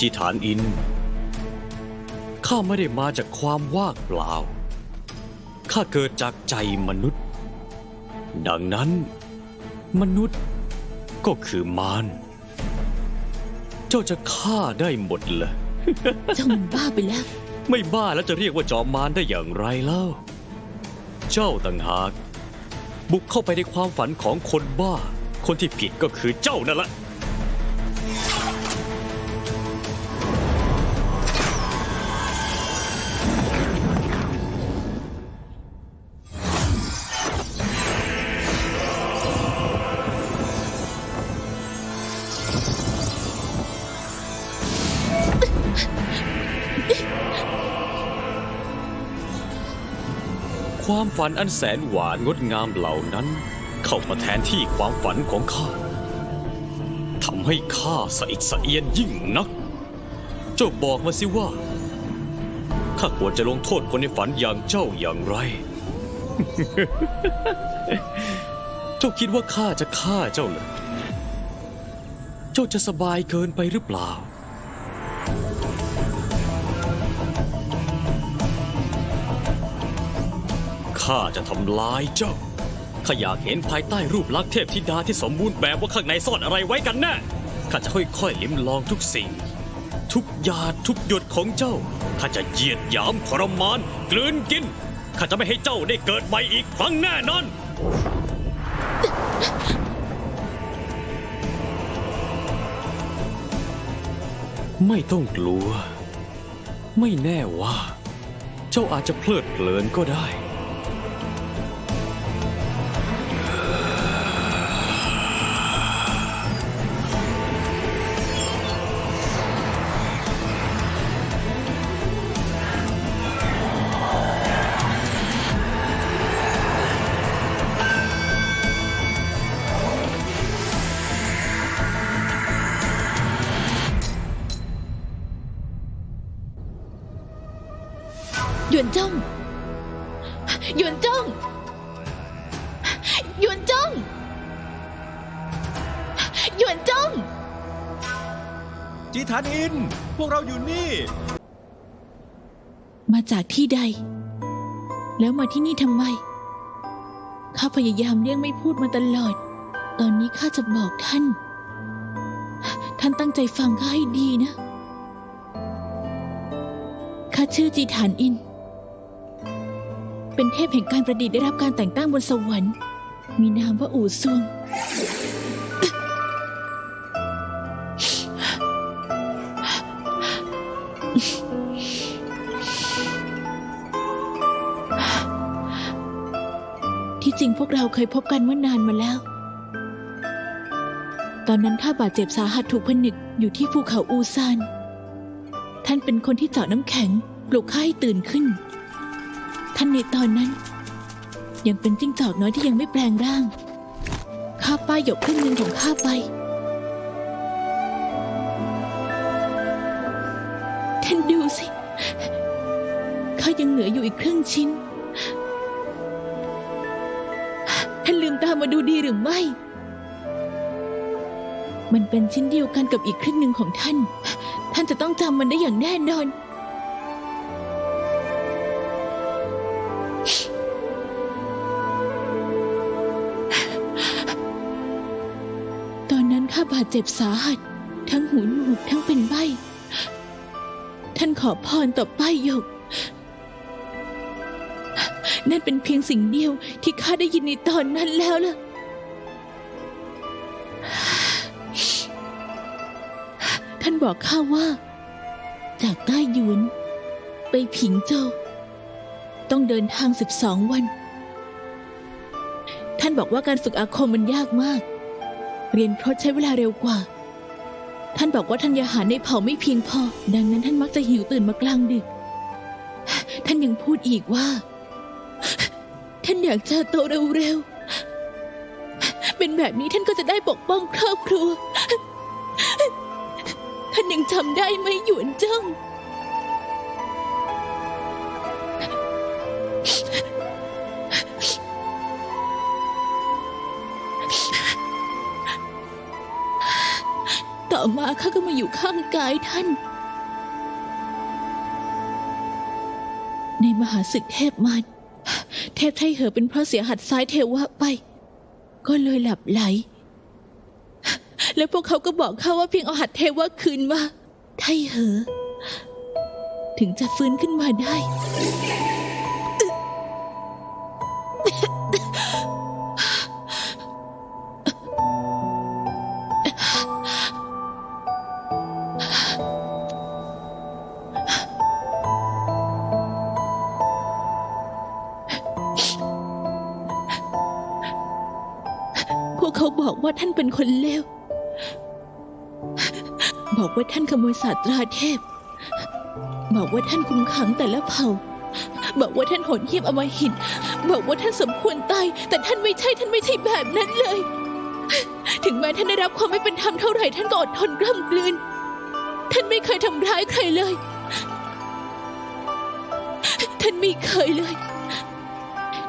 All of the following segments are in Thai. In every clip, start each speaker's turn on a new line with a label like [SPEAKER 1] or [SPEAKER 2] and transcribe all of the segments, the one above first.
[SPEAKER 1] จีฐานอิน ข้าไม่ได้มาจากความว่างเปล่า ข้าเกิดจากใจมนุษย์ ดังนั้น มนุษย์ก็คือมาร เจ้าจะฆ่าได้หมดเลย
[SPEAKER 2] เจ้ามันบ้าไปแล้ว
[SPEAKER 1] ไม่บ้าแล้วจะเรียกว่าจอมมารได้อย่างไรเล่า เจ้าต่างหาก บุกเข้าไปในความฝันของคนบ้า คนที่ผิดก็คือเจ้านั่นแหละ ความฝันอันแสนหวานงดงามเหล่านั้น เข้ามาแทนที่ความฝันของข้าทำให้ข้าสะอิดสะเอียนยิ่งนัก เจ้าบอกมาสิว่าข้าควรจะลงโทษคนในฝันอย่างเจ้าอย่างไร เจ้าคิดว่าข้าจะฆ่าเจ้าเหรอ เจ้าจะสบายเกินไปหรือเปล่า ข้าจะทำลายเจ้าข้าอยากเห็นภายใต้รูปลักษณ์เทพธิดาที่สมบูรณ์แบบว่าข้างในซ่อนอะไรไว้กันแน่ข้าจะค่อยๆลิ้มลองทุกสิ่ง ทุกหยาดทุกหยดของเจ้าข้าจะเหยียดหยามทรมาน กลืนกินข้าจะไม่ให้เจ้าได้เกิดใหม่อีกครั้งแน่นอนไม่ต้องกลัว ไม่แน่ว่า เจ้าอาจจะเพลิดเพลินก็ได้
[SPEAKER 2] หยวนจ้องจี
[SPEAKER 3] ฐานอิน พวกเราอยู่นี่
[SPEAKER 2] มาจากที่ใด แล้วมาที่นี่ทำไม ข้าพยายามเลี่ยงไม่พูดมาตลอด ตอนนี้ข้าจะบอกท่าน ท่านตั้งใจฟังข้าให้ดีนะ ข้าชื่อจีฐานอิน เป็นเทพแห่งการประดิษฐ์ได้รับการแต่งตั้งบนสวรรค์ มีนามว่าอู่ซวง ที่จริงพวกเราเคยพบกันเมื่อนานมาแล้ว ตอนนั้นข้าบาดเจ็บสาหัสถูกผนึกอยู่ที่ภูเขาอูซาน ท่านเป็นคนที่เจาะน้ำแข็งปลุกข้าให้ตื่นขึ้น ท่านในตอนนั้น ยังเป็นจิ้งจอกน้อยที่ยังไม่แปลงร่าง ข้าป้ายหยกครึ่งหนึ่งของข้าไป ท่านดูสิ ข้ายังเหลืออยู่อีกครึ่งชิ้น มามาดูดีหรือไม่ มันเป็นชิ้นเดียวกันกับอีกครึ่งหนึ่งของท่าน ท่านจะต้องจำมันได้อย่างแน่นอน ตอนนั้นข้าบาดเจ็บสาหัส ทั้งหูหนวกทั้งเป็นใบ ท่านขอพรต่อป้ายหยก นั่นเป็นเพียงสิ่งเดียวที่ข้าได้ยินในตอนนั้นแล้วล่ะ ท่านบอกข้าว่า จากใต้หยวน ไปผิงโจวต้องเดินทางสิบสองวัน ท่านบอกว่าการฝึกอาคมมันยากมาก เรียนพรตใช้เวลาเร็วกว่า ท่านบอกว่าธัญญาหารในเผ่าไม่เพียงพอ ดังนั้นท่านมักจะหิวตื่นมากลางดึกท่านยังพูดอีกว่า ท่านอยากเจอโตเร็วๆ เป็นแบบนี้ท่านก็จะได้ปกป้องครอบครัว ท่านยังจำได้ไหมหยวนจ้งต่อมาข้าก็มาอยู่ข้างกายท่าน ในมหาศึกเทพมาร เทพไทเหอเป็นเพราะเสียหัดซ้ายเทวะไป ก็เลยหลับไหล แล้วพวกเขาก็บอกข้าว่าเพียงเอาหัดเทวะคืนมาไทเหอ ถึงจะฟื้นขึ้นมาได้ วกเขาบอกว่าท่านเป็นคนเลว บอกว่าท่านขโมยศาสตราเทพ บอกว่าท่านคุมขังแต่ละเผ่า บอกว่าท่านโหดเหี้ยมอมหิต บอกว่าท่านสมควรตาย แต่ท่านไม่ใช่ ท่านไม่ใช่แบบนั้นเลย ถึงแม้ท่านได้รับความไม่เป็นธรรมเท่าไหร่ ท่านก็อดทนกล้ำกลืน ท่านไม่เคยทำร้ายใครเลย ท่านไม่เคยเลย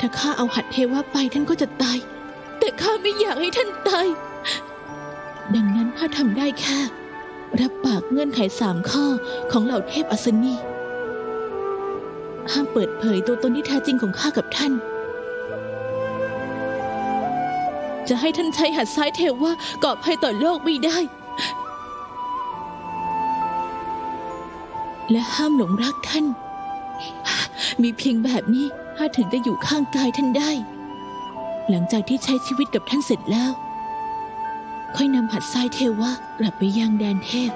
[SPEAKER 2] ถ้าข้าเอาหัดเทวะไปท่านก็จะตาย แต่ข้าไม่อยากให้ท่านตาย ดังนั้นข้าทำได้แค่รับปากเงื่อนไขสามข้อของเหล่าเทพอัศนีห้ามเปิดเผยตัวตนที่แท้จริงของข้ากับท่าน จะให้ท่านใช้หัดซ้ายเทวะก่อภัยต่อโลกไม่ได้ และห้ามหลงรักท่าน มีเพียงแบบนี้ข้าถึงจะอยู่ข้างกายท่านได้ หลังจากที่ใช้ชีวิตกับท่านเสร็จแล้ว ค่อยนำหัดทรายเทวะกลับไปยังแดนเทพ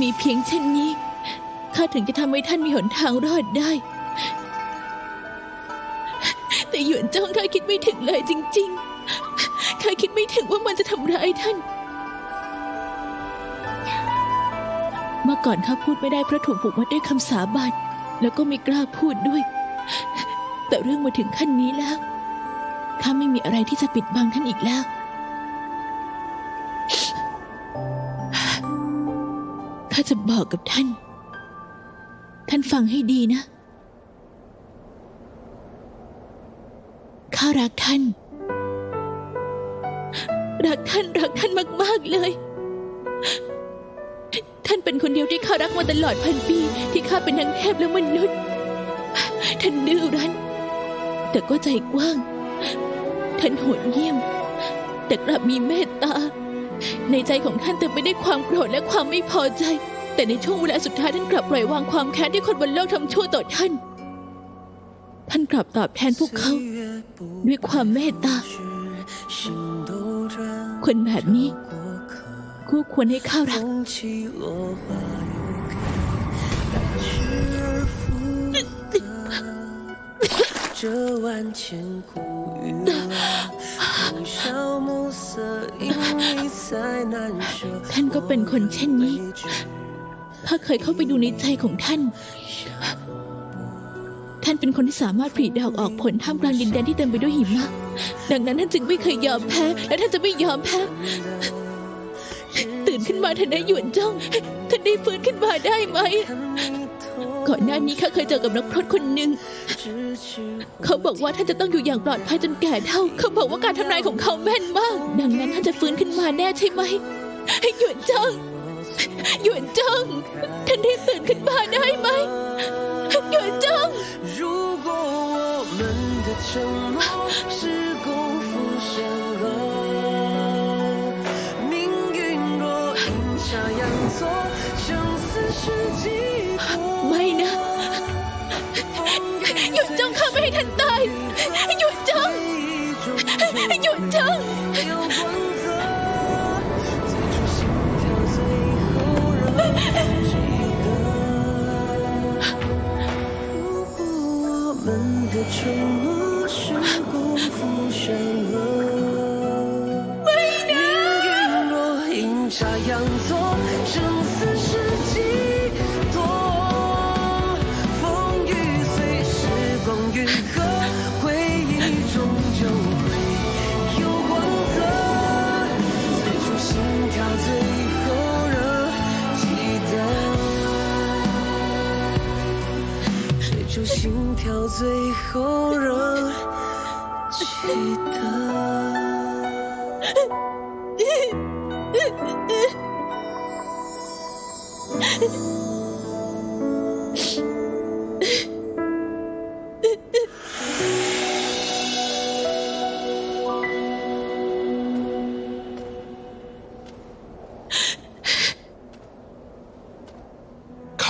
[SPEAKER 2] มีเพียงเช่นนี้ข้าถึงจะทำให้ท่านมีหนทางรอดได้ แต่หยวนจ้องข้าคิดไม่ถึงเลยจริง ๆ ข้าคิดไม่ถึงว่ามันจะทำร้ายท่าน เมื่อก่อนข้าพูดไม่ได้เพราะถูกผูกมัดด้วยคำสาบานแล้วก็ไม่กล้าพูดด้วย แต่เรื่องมาถึงขั้นนี้แล้ว ข้าไม่มีอะไรที่จะปิดบังท่านอีกแล้ว ข้าจะบอกกับท่าน ท่านฟังให้ดีนะ ข้ารักท่าน รักท่านรักท่านมาก ๆ เลย ท่านเป็นคนเดียวที่ข้ารักมาตลอดพันปี ที่ข้าเป็นทั้งเทพและมนุษย์ ท่านดื้อรั้นแต่ก็ใจกว้าง ท่านโหดเยี่ยม แต่กลับมีเมตตา ในใจของท่านเต็มไปด้วยความโกรธและความไม่พอใจ แต่ในช่วงเวลาสุดท้ายท่านกลับปล่อยวางความแค้นที่คนบนโลกทำชั่วต่อท่าน ท่านกลับตอบแทนพวกเขา ด้วยความเมตตา คนแบบนี้ คู่ควรให้ข้ารัก
[SPEAKER 4] 风起落花又开，来去而复得。这万千苦与
[SPEAKER 2] ท่านก็เป็นคนเช่นนี้ข้าเคยเข้าไปดูในใจของท่าน ท่านเป็นคนที่สามารถผลิดอกออกผลท่ามกลางดินแดนที่เต็มไปด้วยหิมะ ดังนั้นท่านจึงไม่เคยยอมแพ้ และท่านจะไม่ยอมแพ้ ขึ้นมาท่านได้หยวนจ้องท่านได้ฟื้นขึ้นมาได้ไหม ก่อนหน้านี้ข้าเคยเจอกับนักพรตคนหนึ่ง เขาบอกว่าท่านจะต้องอยู่อย่างปลอดภัยจนแก่เท่า เขาบอกว่าการทำนายของเขาแม่นมาก ดังนั้นท่านจะฟื้นขึ้นมาแน่ใช่ไหมหยวนจ้องหยวนจ้องท่านได้ตื่นขึ้นมาได้ไหมหยวนจ้อง
[SPEAKER 4] 是寂寞。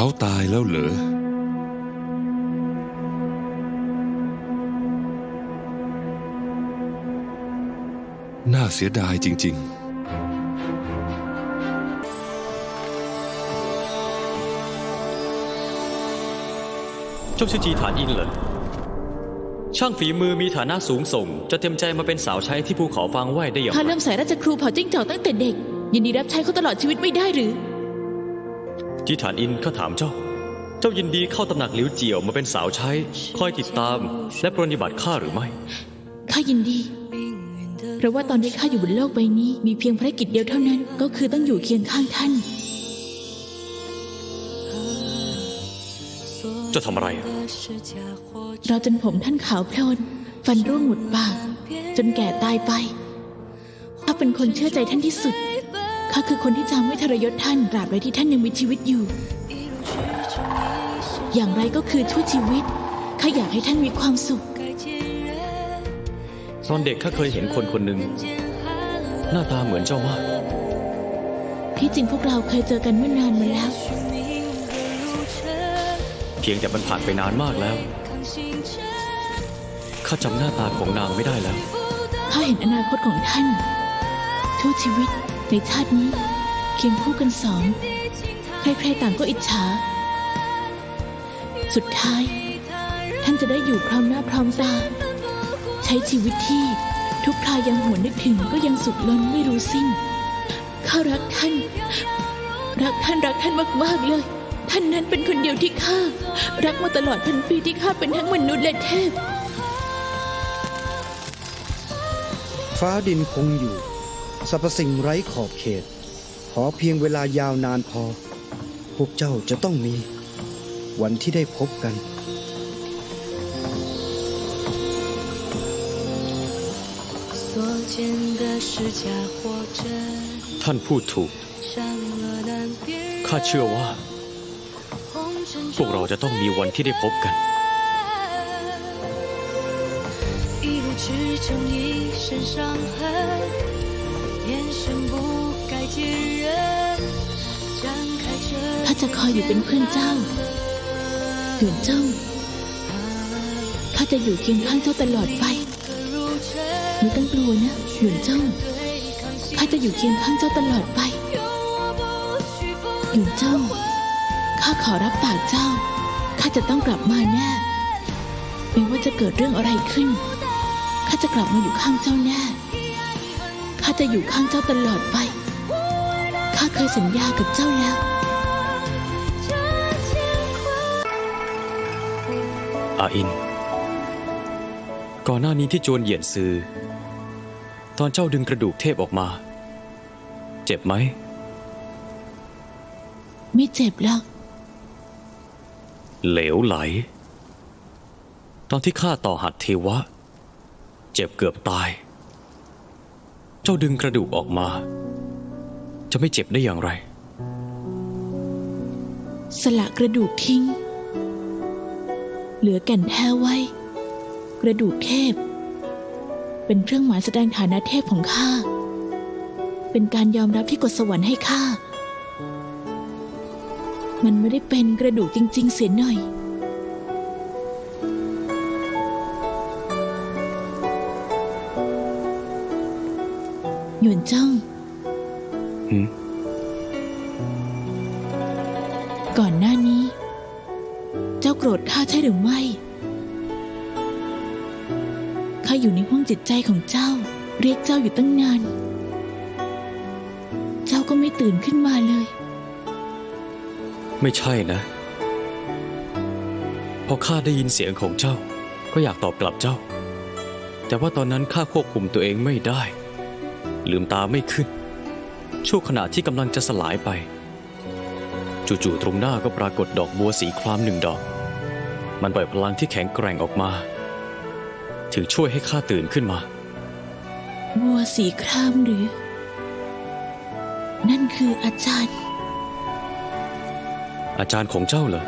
[SPEAKER 5] เขาตายแล้วเหรอ น่าเสียดายจริง ๆ
[SPEAKER 1] เจ้าชื่อจีฐานอินเหรอช่างฝีมือมีฐานะสูงส่ง จะเต็มใจมาเป็นสาวใช้ที่ภูเขาฟางไหวได้อย่าง
[SPEAKER 2] ข้า
[SPEAKER 1] ไร
[SPEAKER 2] เริ่มใส่ราชครูเผ่าจิ้งจอกตั้งแต่เด็ก ยินดีรับใช้เขาตลอดชีวิตไม่ได้หรือ
[SPEAKER 1] จีฐานอินข้าถามเจ้า เจ้ายินดีเข้าตำหนักหลิวเจียวมาเป็นสาวใช้ คอยติดตาม และปรนนิบัติข้าหรือไม่
[SPEAKER 2] ข้ายินดี เพราะว่าตอนที่ข้าอยู่บนโลกใบนี้ มีเพียงภารกิจเดียวเท่านั้น ก็คือต้องอยู่เคียงข้างท่าน
[SPEAKER 1] เจ้าทำอะไรอะ
[SPEAKER 2] เราจนผมท่านขาวโพลน ฟันร่วงหมดปาก จนแก่ตายไป ข้าเป็นคนเชื่อใจท่านที่สุด ข้าคือคนที่จะไม่ทรยศท่านตราบใดที่ท่านยังมีชีวิตอยู่ อย่างไรก็คือชั่วชีวิตข้าอยากให้ท่านมีความสุข
[SPEAKER 1] ตอนเด็กข้าเคยเห็นคนคนหนึ่งหน้าตาเหมือนเจ้ามาก
[SPEAKER 2] ที่จริงพวกเราเคยเจอกันเมื่อนานมาแล้ว
[SPEAKER 1] เพียงแต่มันผ่านไปนานมากแล้วข้าจำหน้าตาของนางไม่ได้แล้ว
[SPEAKER 2] ข้าเห็นอนาคตของท่านชั่วชีวิต ในชาตินี้เคียงคู่กันสอง ใครๆต่างก็อิจฉา สุดท้าย ท่านจะได้อยู่พร้อมหน้าพร้อมตา ใช้ชีวิตที่ทุกครายังหวนนึกถึงก็ยังสุดล้นไม่รู้สิ้น ข้ารักท่าน รักท่านรักท่านมากๆเลย ท่านนั้นเป็นคนเดียวที่ข้ารักมาตลอดพันปีที่ข้าเป็นทั้งมนุษย์และเทพ
[SPEAKER 6] ฟ้าดินคงอยู่ สรรพสิ่งไร้ขอบเขต ขอเพียงเวลายาวนานพอ พวกเจ้าจะต้องมี วันที่ได้พบกัน
[SPEAKER 1] ท่านพูดถูก ข้าเชื่อว่า พวกเราจะต้องมีวันที่ได้พบกัน
[SPEAKER 4] 一。
[SPEAKER 2] ข้าจะคอยอยู่เป็นเพื่อนเจ้าหยวนเจ้าข้าจะอยู่เคียงข้างเจ้าตลอดไปไม่ต้องกลัวนะหยวนเจ้าข้าจะอยู่เคียงข้างเจ้าตลอดไปหยวนเจ้าข้าขอรับปากเจ้าข้าจะต้องกลับมาแน่ไม่ว่าจะเกิดเรื่องอะไรขึ้นข้าจะกลับมาอยู่ข้างเจ้าแน่าจะอยู่ข้างเจ้าตลอดไป ข้าเคยสัญญากับเจ้าแล้ว
[SPEAKER 1] อาอิน ก่อนหน้านี้ที่โจวนเหยียนซือ ตอนเจ้าดึงกระดูกเทพออกมา เจ็บไหม
[SPEAKER 2] ไม่เจ็บแล้ว
[SPEAKER 1] เหลวไหล ตอนที่ข้าต่อหัดเทวะ เจ็บเกือบตาย เจ้าดึงกระดูกออกมา จะไม่เจ็บได้อย่างไร
[SPEAKER 2] สละกระดูกทิ้ง เหลือแก่นแท้ไว้ กระดูกเทพ เป็นเครื่องหมายแสดงฐานะเทพของข้า เป็นการยอมรับที่กฎสวรรค์ให้ข้า มันไม่ได้เป็นกระดูกจริง ๆ เสียหน่อย หยวนเจ้า
[SPEAKER 1] หืม
[SPEAKER 2] ก่อนหน้านี้ เจ้าโกรธข้าใช่หรือไม่ข้าอยู่ในห้องจิตใจของเจ้า เรียกเจ้าอยู่ตั้งนาน เจ้าก็ไม่ตื่นขึ้นมาเลย
[SPEAKER 1] ไม่ใช่นะ พอข้าได้ยินเสียงของเจ้า ก็อยากตอบกลับเจ้า แต่ว่าตอนนั้นข้าควบคุมตัวเองไม่ได้ ลืมตาไม่ขึ้น ช่วงขณะที่กำลังจะสลายไป จู่ๆตรงหน้าก็ปรากฏดอกบัวสีครามหนึ่งดอก มันปล่อยพลังที่แข็งแกร่งออกมา ถึงช่วยให้ข้าตื่นขึ้นมา
[SPEAKER 2] บัวสีครามหรือ
[SPEAKER 1] ถ
[SPEAKER 2] นั่นคืออาจารย์
[SPEAKER 1] อาจารย์ของเจ้าเหรอ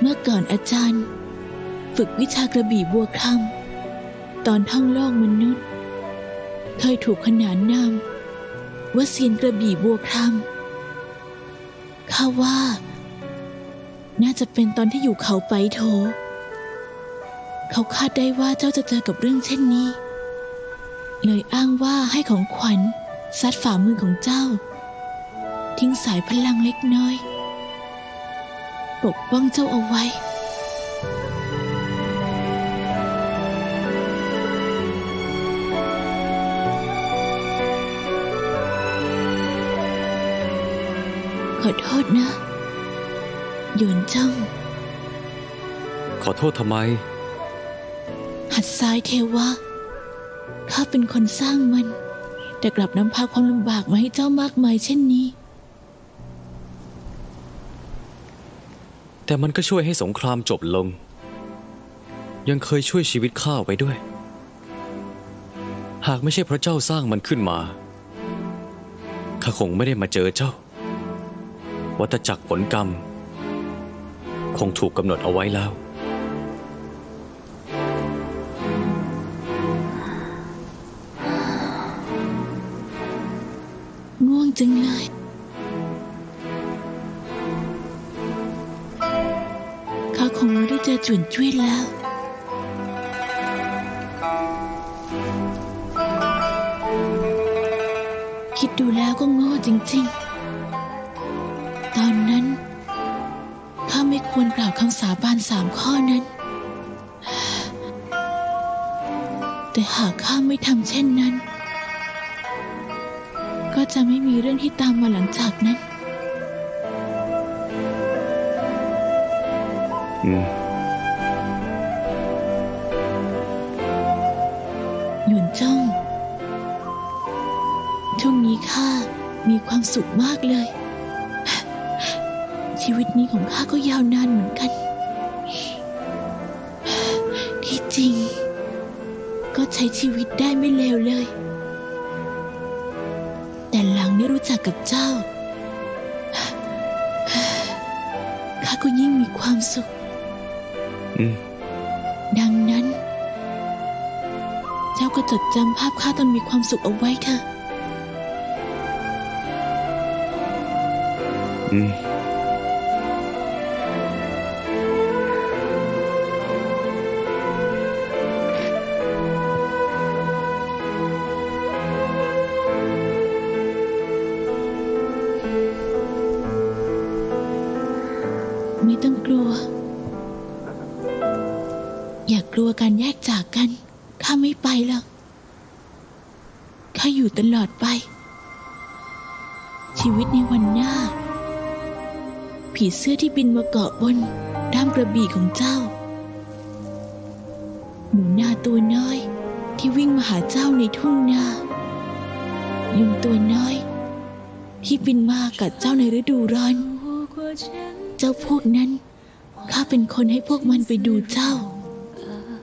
[SPEAKER 2] เมื่อก่อนอาจารย์ ฝึกวิชากระบี่บัวคำ ตอนท่องโลกมนุษย์ เคยถูกขนานนามว่าเซียนกระบี่บัวคำข้าว่า น่าจะเป็นตอนที่อยู่เขาไปโถ เขาคาดได้ว่าเจ้าจะเจอกับเรื่องเช่นนี้ เลยอ้างว่าให้ของขวัญซัดฝ่ามือของเจ้า ทิ้งสายพลังเล็กน้อย ปกป้องเจ้าเอาไว้ อโทษนะ หยวนเจ้า
[SPEAKER 1] ขอโทษทำไม
[SPEAKER 2] หัดซ้ายเทวะข้าเป็นคนสร้างมัน แต่กลับนำพาความลำบากมาให้เจ้ามากมายเช่นนี้
[SPEAKER 1] แต่มันก็ช่วยให้สงครามจบลง ยังเคยช่วยชีวิตข้าไว้ด้วย หากไม่ใช่เพราะเจ้าสร้างมันขึ้นมาข้าคงไม่ได้มาเจอเจ้า วัตจักรผลกรรม คงถูกกำหนดเอาไว้แล้ว
[SPEAKER 2] ง่วงจังเลย ข้าคงไม่ได้เจอจุนจุ้ยแล้ว คิดดูแล้วก็โง่จริง ๆ ควรกล่าวคำสาบานสามข้อนั้น แต่หากข้าไม่ทำเช่นนั้น ก็จะไม่มีเรื่องที่ตามมาหลังจากนั้น
[SPEAKER 1] อืม
[SPEAKER 2] หยวนจ้องช่วงนี้ข้ามีความสุขมากเลย ชีวิตนี้ของข้าก็ยาวนานเหมือนกัน ที่จริง ก็ใช้ชีวิตได้ไม่เลวเลย แต่หลังได้รู้จักกับเจ้า ข้าก็ยิ่งมีความสุข
[SPEAKER 1] อืม
[SPEAKER 2] ดังนั้น เจ้าก็จดจำภาพข้าตอนมีความสุขเอาไว้เถอะ
[SPEAKER 1] อื
[SPEAKER 2] ไม่ต้องกลัว อย่ากลัวการแยกจากกันข้าไม่ไปหรอกข้าอยู่ตลอดไป ชีวิตในวันหน้า ผีเสื้อที่บินมาเกาะบนด้ามกระบี่ของเจ้า หนูนาตัวน้อยที่วิ่งมาหาเจ้าในทุ่งนายุงตัวน้อย ที่บินมากัดเจ้าในฤดูร้อน เจ้าพวกนั้น ข้าเป็นคนให้พวกมันไปดูเจ้า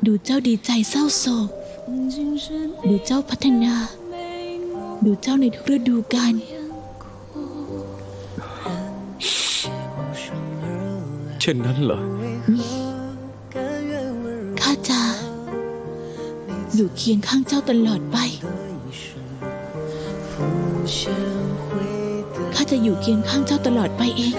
[SPEAKER 2] ดูเจ้าดีใจเศร้าโศก ดูเจ้าพัฒนา ดูเจ้าในทุกฤดูกาล
[SPEAKER 1] เช่นนั้นเหรอ
[SPEAKER 2] ข้าจะอยู่เคียงข้างเจ้าตลอดไป ข้าจะอยู่เคียงข้างเจ้าตลอดไปเอง